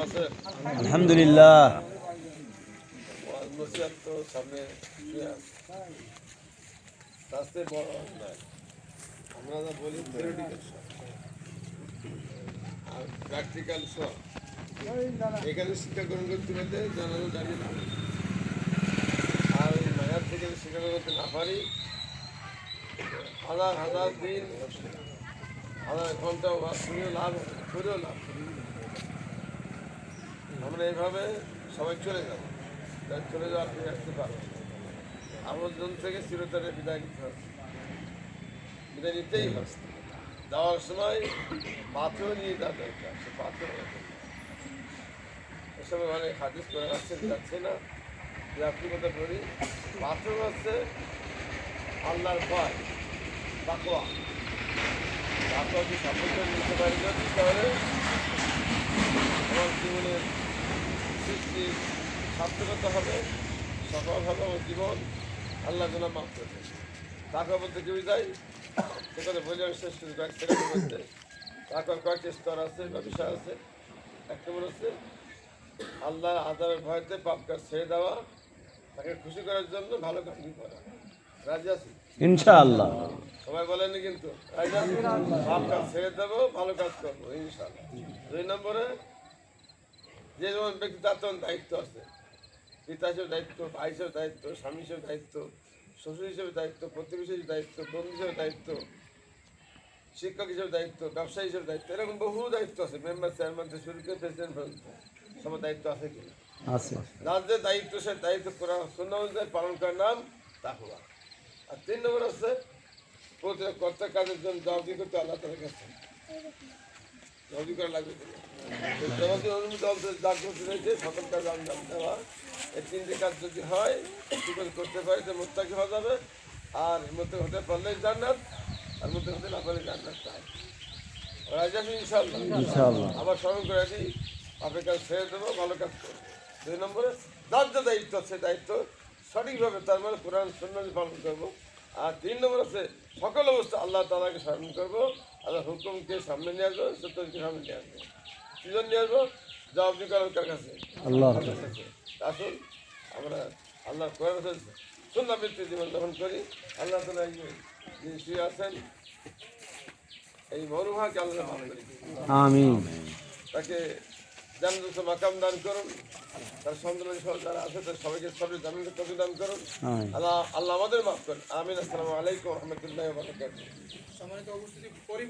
আলহামদুলিল্লাহ প্র্যাকটিক্যাল সব এখানে শিক্ষা গ্রহণ করতে জানানো জানি না আর থেকে শিক্ষা করতে না পারি হাজার হাজার দিন, হাজার ঘণ্টা শুনেও লাভ, করেও লাভ। আমরা এইভাবে সবাই চলে যাব। তাই চলে যাওয়ার ফিরে আসতে পারব আবর্জন থেকে চিরতরে বিদায় নিতে হবে। বিদায় নিতেই হবে। যাওয়ার সময় পাথর নিয়ে যাওয়া দরকার, সে পাথর এসব অনেক হাদিস করে আসছে যাচ্ছে না। যে আপনি কথা বলি, পাথর হচ্ছে আল্লাহর ভয় তাকোয়া তাকোয়া কি সাফল্য নিতে পারি তাহলে সার্থকতা হবে সফল হবে আমার জীবন আল্লাহ যেন মাফ করবে টাকা বলতে কেউ যায় সেখানে বলে আমি শেষ করি কয়েক সেকেন্ডের মধ্যে। টাকার কয়েকটি স্তর আছে বা বিষয় আছে। এক নম্বর হচ্ছে আল্লাহ আদারের ভয়তে পাপ কাজ ছেড়ে দেওয়া তাকে খুশি করার জন্য ভালো কাজ করা। রাজি আছি? ইনশাআল্লাহ। সবাই বলেনি কিন্তু? পাপ কাজ ছেড়ে দেবো ভালো কাজ করব ইনশাল্লাহ দুই নম্বরে যে যেমন ব্যক্তি তার তখন দায়িত্ব আছে। পিতা হিসেবে দায়িত্ব ভাই হিসেবে দায়িত্ব স্বামী হিসেবে দায়িত্ব শ্বশুর হিসেবে দায়িত্ব প্রতিবেশী হিসেবে দায়িত্ব বন্ধু হিসেবে দায়িত্ব শিক্ষক হিসেবে দায়িত্ব ব্যবসায়ী হিসেবে দায়িত্ব এরকম বহু দায়িত্ব আছে। মেম্বার চেয়ারম্যান থেকে শুরু করে প্রেসিডেন্ট পর্যন্ত সবার দায়িত্ব আছে কিনা আছে। যার যে দায়িত্ব সে দায়িত্ব করা শূন্য অনুযায়ী পালন করার নাম তাকুয়া আর তিন নম্বর হচ্ছে প্রত্যেক কর্তা কাজের জন্য জবাবদি করতে আল্লাহ তাদের কাছে। দেওয়া কাজ যদি হয় করে করতে তো হওয়া যাবে আর হতে আর না আবার স্মরণ করে কাজ ছেড়ে দেবো ভালো কাজ করব দুই নম্বরে দায়িত্ব আছে দায়িত্ব সঠিকভাবে তার মানে কোরআন সন্ন্যাসী পালন করব আর তিন নম্বর আছে সকল অবস্থা আল্লাহ তালাকে স্মরণ করব আল্লাহ হুকুমকে সামনে নিয়ে আসব সত্যকে সামনে নিয়ে আসব। কীজন নিয়ে আসব? জবাবদি করার কার কাছে? আল্লাহ। আসুন আমরা আল্লাহ কোরআন সুন্দর বৃত্তি জীবন যাপন করি। আল্লাহ তালা এই যে শুয়ে আছেন এই মরুভাকে আল্লাহ তাকে জান্নাত মাকাম দান করুন। তার সন্তান তারা যারা আছে তার সবাইকে সবাই জামিন তবে দান করুন। আল্লাহ আল্লাহ আমাদের মাফ করেন। আমিন। আসসালামু আলাইকুম রহমতুল্লাহ সম্মানিত উপস্থিতি পরিবার